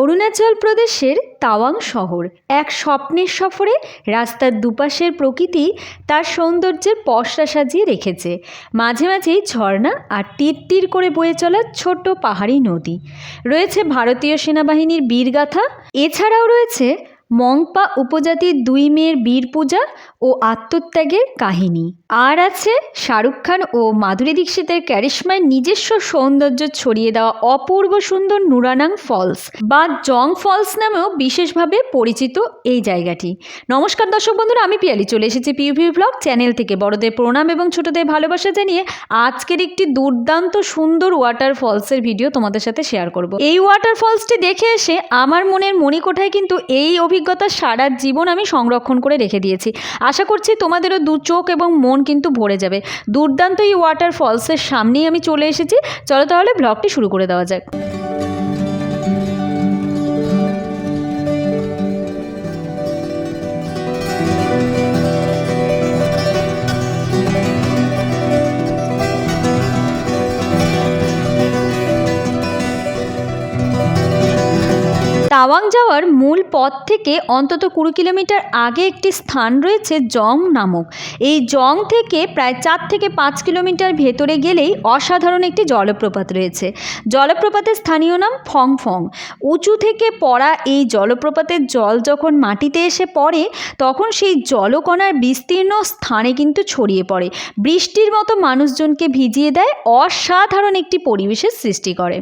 অরুণাচল প্রদেশের তাওয়াং শহর। এক স্বপ্নের সফরে রাস্তার দুপাশের প্রকৃতি তার সৌন্দর্যের পশরা সাজিয়ে রেখেছে। মাঝে মাঝেই ঝর্ণা আর তীর করে বয়ে চলা ছোট্ট পাহাড়ি নদী। রয়েছে ভারতীয় সেনাবাহিনীর বীরগাথা, এছাড়াও রয়েছে মংপা উপজাতির দুই মেয়ের বীর পূজা ও আত্মত্যাগের কাহিনী। আর আছে শাহরুখ খান ও মাধুরী দীক্ষিতের ক্যারিশমায় নিজস্ব সৌন্দর্য ছড়িয়ে দেওয়া অপূর্ব সুন্দর নুরানাং ফলস বা জং ফলস নামেও বিশেষভাবে পরিচিত এই জায়গাটি। নমস্কার দর্শক বন্ধুরা, আমি পিয়ালি চলে এসেছি পিউভি ব্লগ চ্যানেল থেকে বড়দের প্রণাম এবং ছোটদের ভালোবাসা জানিয়ে আজকের একটি দুর্দান্ত সুন্দর ওয়াটার ফলসের ভিডিও তোমাদের সাথে শেয়ার করব। এই ওয়াটার ফলসটি দেখে এসে আমার মনের মণিকোঠায় কিন্তু এই অভিজ্ঞতা সারা জীবন আমি সংরক্ষণ করে রেখে দিয়েছি। আশা করছি তোমাদেরও দু চোখ এবং মন কিন্তু ভরে যাবে। দুর্দান্ত এই ওয়াটার ফলসের সামনেই আমি চলে এসেছি। চলো তাহলে ব্লগটি শুরু করে দেওয়া যাক। তাওয়াং যাওয়ার মূল পথ থেকে অন্তত কুড়ি কিলোমিটার আগে একটি স্থান রয়েছে জং নামক। এই জং থেকে প্রায় চার থেকে পাঁচ কিলোমিটার ভেতরে গেলেই অসাধারণ একটি জলপ্রপাত রয়েছে। জলপ্রপাতের স্থানীয় নাম ফং ফং উঁচু থেকে পড়া এই জলপ্রপাতের জল যখন মাটিতে এসে পড়ে, তখন সেই জলকণার বিস্তীর্ণ স্থানে কিন্তু ছড়িয়ে পড়ে। বৃষ্টির মতো মানুষজনকে ভিজিয়ে দেয়, অসাধারণ একটি পরিবেশের সৃষ্টি করে।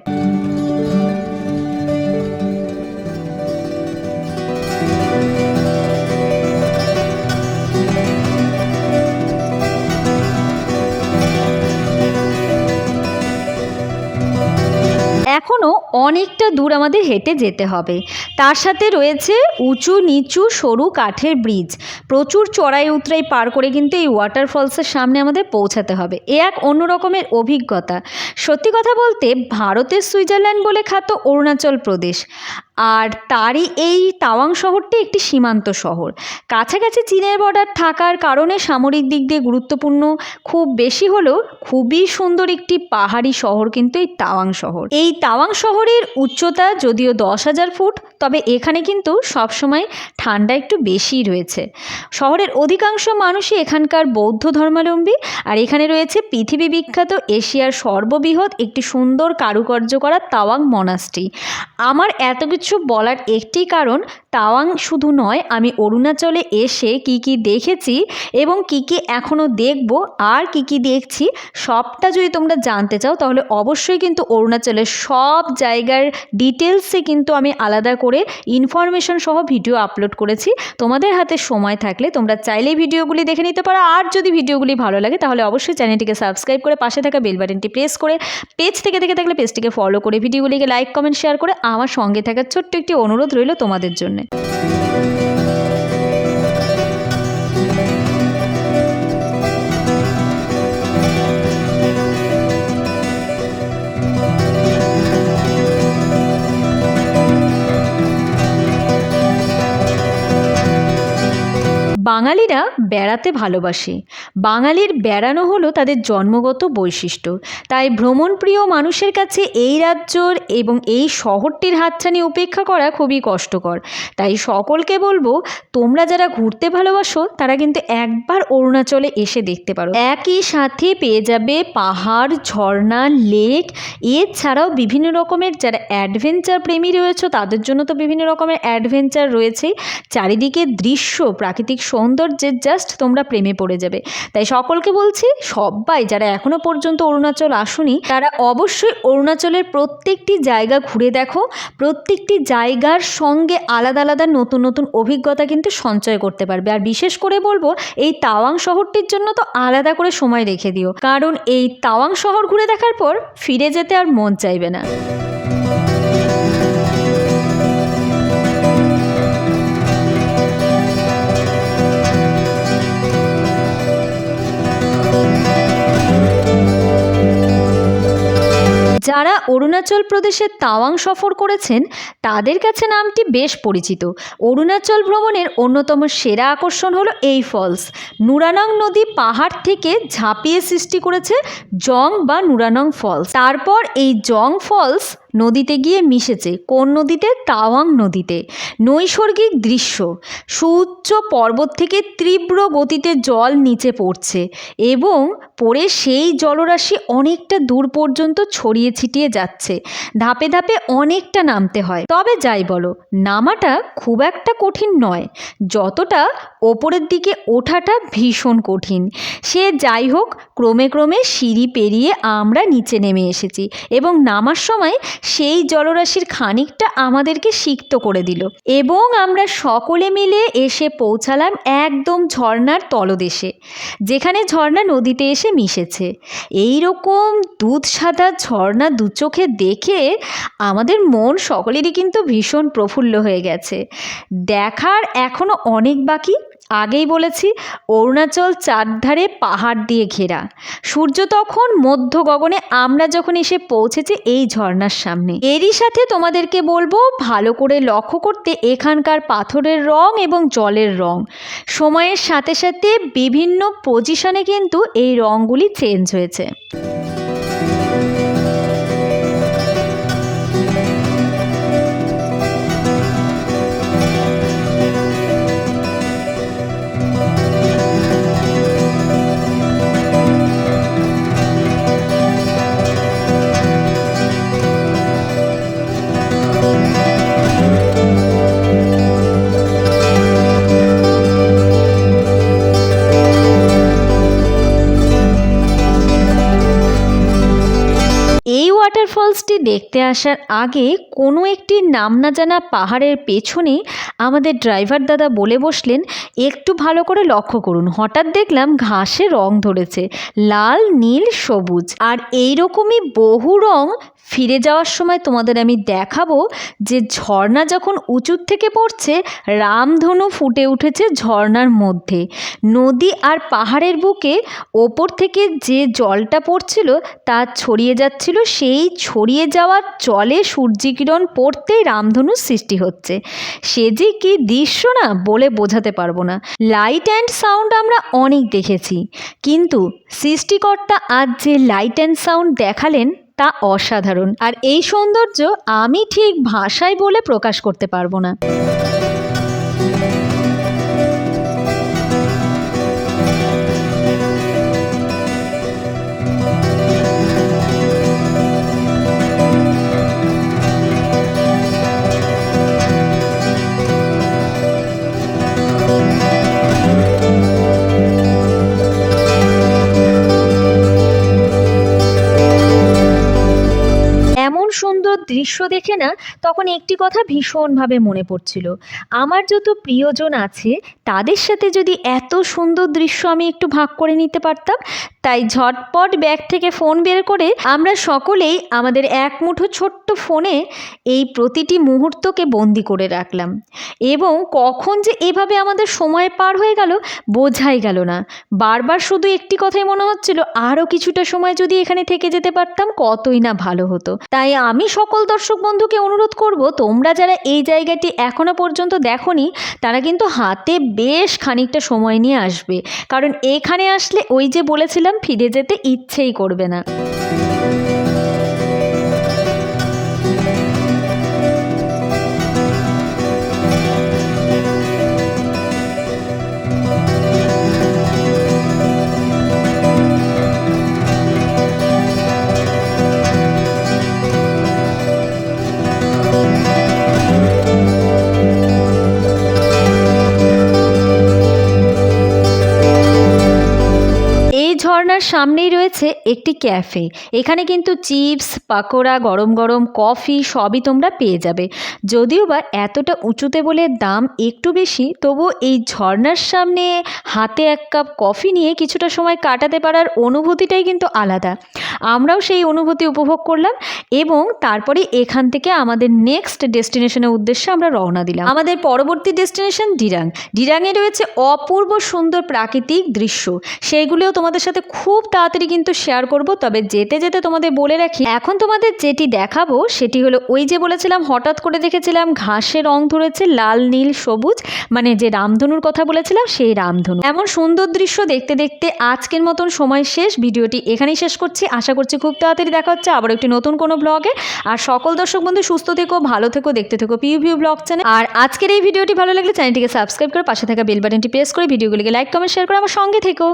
এক এখনও অনেকটা দূর আমাদের হেঁটে যেতে হবে। তার সাথে রয়েছে উঁচু নিচু সরু কাঠের ব্রিজ প্রচুর চড়াই উতরাই পার করে কিন্তু এই ওয়াটারফলসের সামনে আমাদের পৌঁছাতে হবে। এ এক অন্যরকমের অভিজ্ঞতা। সত্যি কথা বলতে ভারতের সুইজারল্যান্ড বলে খ্যাত অরুণাচল প্রদেশ। আর তারই এই তাওয়াং শহরটি একটি সীমান্ত শহর। কাছাকাছি চীনের বর্ডার থাকার কারণে সামরিক দিক দিয়ে গুরুত্বপূর্ণ। খুব বেশি হলেও খুবই সুন্দর একটি পাহাড়ি শহর কিন্তু এই তাওয়াং শহর। এই তাওয়াং শহরের উচ্চতা যদিও দশ হাজার ফুট, তবে এখানে কিন্তু সবসময় ঠান্ডা একটু বেশিই রয়েছে। শহরের অধিকাংশ মানুষই এখানকার বৌদ্ধ ধর্মাবলম্বী, আর এখানে রয়েছে পৃথিবী বিখ্যাত এশিয়ার সর্ববৃহৎ একটি সুন্দর কারুকার্য করা তাওয়াং মনাস্ট্রি। আমার এত কিছু বলার একটি কারণ, তাওয়াং শুধু নয়, আমি অরুণাচলে এসে কি কি দেখেছি এবং কি কি এখনও দেখব, আর কি কি দেখছি, সবটা যদি তোমরা জানতে চাও, তাহলে অবশ্যই কিন্তু অরুণাচলের সব জায়গার ডিটেলসে কিন্তু আমি আলাদা করে ইনফরমেশন সহ ভিডিও আপলোড করেছি। তোমাদের হাতে সময় থাকলে তোমরা চাইলেই ভিডিওগুলি দেখে নিতে পারো। আর যদি ভিডিওগুলি ভালো লাগে, তাহলে অবশ্যই চ্যানেলটিকে সাবস্ক্রাইব করে পাশে থাকা বেল বাটনটি প্রেস করে পেজ থেকে দেখে থাকলে পেজটিকে ফলো করে ভিডিওগুলিকে লাইক কমেন্ট শেয়ার করে আমার সঙ্গে থাকার ছোট্ট একটি অনুরোধ রইল তোমাদের জন্য। বাঙালিরা বেড়াতে ভালোবাসে। বাঙালির বেড়ানো হলো তাদের জন্মগত বৈশিষ্ট্য। তাই ভ্রমণপ্রিয় মানুষের কাছে এই রাজ্যর এবং এই শহরটির হাতছানি উপেক্ষা করা খুবই কষ্টকর। তাই সকলকে বলব, তোমরা যারা ঘুরতে ভালোবাসো, তারা কিন্তু একবার অরুণাচলে এসে দেখতে পারো। একই সাথে পেয়ে যাবে পাহাড়, ঝর্ণা, লেক। এছাড়াও বিভিন্ন রকমের যারা অ্যাডভেঞ্চার প্রেমী রয়েছে, তাদের জন্য তো বিভিন্ন রকমের অ্যাডভেঞ্চার রয়েছে। চারিদিকে দৃশ্য, প্রাকৃতিক সৌন্দর্যের জাস্ট তোমরা প্রেমে পড়ে যাবে। তাই সকলকে বলছি, সবাই যারা এখনও পর্যন্ত অরুণাচল আসুনি, তারা অবশ্যই অরুণাচলের প্রত্যেকটি জায়গা ঘুরে দেখো। প্রত্যেকটি জায়গার সঙ্গে আলাদা আলাদা নতুন নতুন অভিজ্ঞতা কিন্তু সঞ্চয় করতে পারবে। আর বিশেষ করে বলব, এই তাওয়াং শহরটির জন্য তো আলাদা করে সময় রেখে দিও। কারণ এই তাওয়াং শহর ঘুরে দেখার পর ফিরে যেতে আর মন চাইবে না। যারা অরুণাচল প্রদেশের তাওয়াং সফর করেছেন, তাদের কাছে নামটি বেশ পরিচিত। অরুণাচল ভ্রমণের অন্যতম সেরা আকর্ষণ হলো এই ফলস। নুরানং নদী পাহাড় থেকে ঝাঁপিয়ে সৃষ্টি করেছে জং বা নুরানং ফলস। তারপর এই জং ফলস নদীতে গিয়ে মিশেছে। কোন নদীতে? তাওয়াং নদীতে। নৈসর্গিক দৃশ্য। সুউচ্চ পর্বত থেকে তীব্র গতিতে জল নিচে পড়ছে এবং পড়ে সেই জলরাশি অনেকটা দূর পর্যন্ত ছড়িয়ে ছিটিয়ে যাচ্ছে। ধাপে ধাপে অনেকটা নামতে হয়। তবে যাই বলো, নামাটা খুব একটা কঠিন নয়। যতটা ওপরের দিকে ওঠাটা ভীষণ কঠিন। সে যাই হোক, ক্রমে ক্রমে সিঁড়ি পেরিয়ে আমরা নিচে নেমে এসেছি এবং নামার সময় সেই জলরাশির খানিকটা আমাদেরকে সিক্ত করে দিল। এবং আমরা সকলে মিলে এসে পৌঁছালাম একদম ঝর্ণার তলদেশে, যেখানে ঝর্ণা নদীতে এসে মিশেছে। এই রকম দুধ সাদা ঝর্ণা দু চোখে দেখে আমাদের মন সকলেরই কিন্তু ভীষণ প্রফুল্ল হয়ে গেছে। দেখার এখনও অনেক বাকি আগেই বলেছি, অরুণাচল চারধারে পাহাড় দিয়ে ঘেরা। সূর্য তখন মধ্য গগনে আমরা যখন এসে পৌঁছেছি এই ঝর্ণার সামনে। এরই সাথে তোমাদেরকে বলব, ভালো করে লক্ষ্য করতে এখানকার পাথরের রং এবং জলের রং। সময়ের সাথে সাথে বিভিন্ন পজিশনে কিন্তু এই রঙগুলি চেঞ্জ হয়েছে। ওয়াটারফলসটি দেখতে আসার আগে কোনো একটি নাম না জানা পাহাড়ের পেছনে আমাদের ড্রাইভার দাদা বলে বসলেন, একটু ভালো করে লক্ষ্য করুন। হঠাৎ দেখলাম ঘাসে রং ধরেছে, লাল, নীল, সবুজ। আর এই রকমই বহু রং ফিরে যাওয়ার সময় তোমাদের আমি দেখাবো যে ঝর্ণা যখন উঁচুর থেকে পড়ছে, রামধনু ফুটে উঠেছে ঝর্ণার মধ্যে। নদী আর পাহাড়ের বুকে ওপর থেকে যে জলটা পড়ছিল, তা ছড়িয়ে যাচ্ছিল। সেই ছড়িয়ে যাওয়ার জলে সূর্যকিরণ পড়তেই রামধনুর সৃষ্টি হচ্ছে। সে যে কি দৃশ্য না, বলে বোঝাতে পারব না। লাইট অ্যান্ড সাউন্ড আমরা অনেক দেখেছি। কিন্তু সৃষ্টিকর্তা আজ যে লাইট অ্যান্ড সাউন্ড দেখালেন তা অসাধারণ। আর এই সৌন্দর্য আমি ঠিক ভাষায় বলে প্রকাশ করতে পারব না। দৃশ্য দেখে না তখন একটি কথা ভীষণভাবে মনে পড়ছিল। আমার যত প্রিয়জন আছে, তাদের সাথে যদি এত সুন্দর দৃশ্য আমি একটু ভাগ করে নিতে পারতাম তাই ঝটপট ব্যাগ থেকে ফোন বের করে আমরা সকলেই আমাদের এক মুঠো ছোট্ট ফোনে এই প্রতিটি মুহূর্তকে বন্দি করে রাখলাম। এবং কখন যে এভাবে আমাদের সময় পার হয়ে গেল বোঝাই গেল না। বারবার শুধু একটি কথাই মনে হচ্ছিল, আরও কিছুটা সময় যদি এখানে থেকে যেতে পারতাম কতই না ভালো হতো। তাই আমি সকল দর্শক বন্ধুকে অনুরোধ করব, তোমরা যারা এই জায়গাটি এখনও পর্যন্ত দেখোনি, তারা কিন্তু হাতে বেশ খানিকটা সময় নিয়ে আসবে। কারণ এখানে আসলে ওই যে বলেছিলাম ফিরে যেতে ইচ্ছেই করবে না। সামনেই রয়েছে একটি ক্যাফে। এখানে কিন্তু চিপস, পাকোড়া, গরম গরম কফি সবই তোমরা পেয়ে যাবে। যদিও বা এতটা উঁচুতে বলে দাম একটু বেশি তবু এই ঝর্ণার সামনে হাতে এক কাপ কফি নিয়ে কিছুটা সময় কাটাতে পারার অনুভূতিটাই কিন্তু আলাদা। আমরাও সেই অনুভূতি উপভোগ করলাম এবং তারপরে এখান থেকে আমাদের নেক্সট ডেস্টিনেশনের উদ্দেশ্যে আমরা রওনা দিলাম। আমাদের পরবর্তী ডেস্টিনেশন ডিরাং। ডিরাংয়ে রয়েছে অপূর্ব সুন্দর প্রাকৃতিক দৃশ্য। সেইগুলিও তোমাদের সাথে খুব তাড়াতাড়ি কিন্তু শেয়ার করব, তবে যেতে যেতে তোমাদের বলে রাখি, এখন তোমাদের যেটি দেখাবো সেটি হলো ওই যে বলেছিলাম, হঠাৎ করে দেখেছিলাম ঘাসে রং ধরেছে লাল, নীল, সবুজ মানে যে রামধনুর কথা বলেছিলাম সেই রামধনু। এমন সুন্দর দৃশ্য দেখতে দেখতে আজকের মতন সময় শেষ, ভিডিওটি এখানেই শেষ করছি। আশা করছি খুব তাড়াতাড়ি দেখা হচ্ছে আবার একটি নতুন কোনো ব্লগে আর সকল দর্শক বন্ধু সুস্থ থেকো, ভালো থেকো, দেখতে থেকো পিউ ভিউ ব্লগ চ্যানেল আর আজকের এই ভিডিওটি ভালো লাগলে চ্যানেলটিকে সাবস্ক্রাইব করে পাশে থাকা বেল বাটনটি প্রেস করে ভিডিওগুলিকে লাইক কমেন্ট শেয়ার করে আমার সঙ্গে থেকো।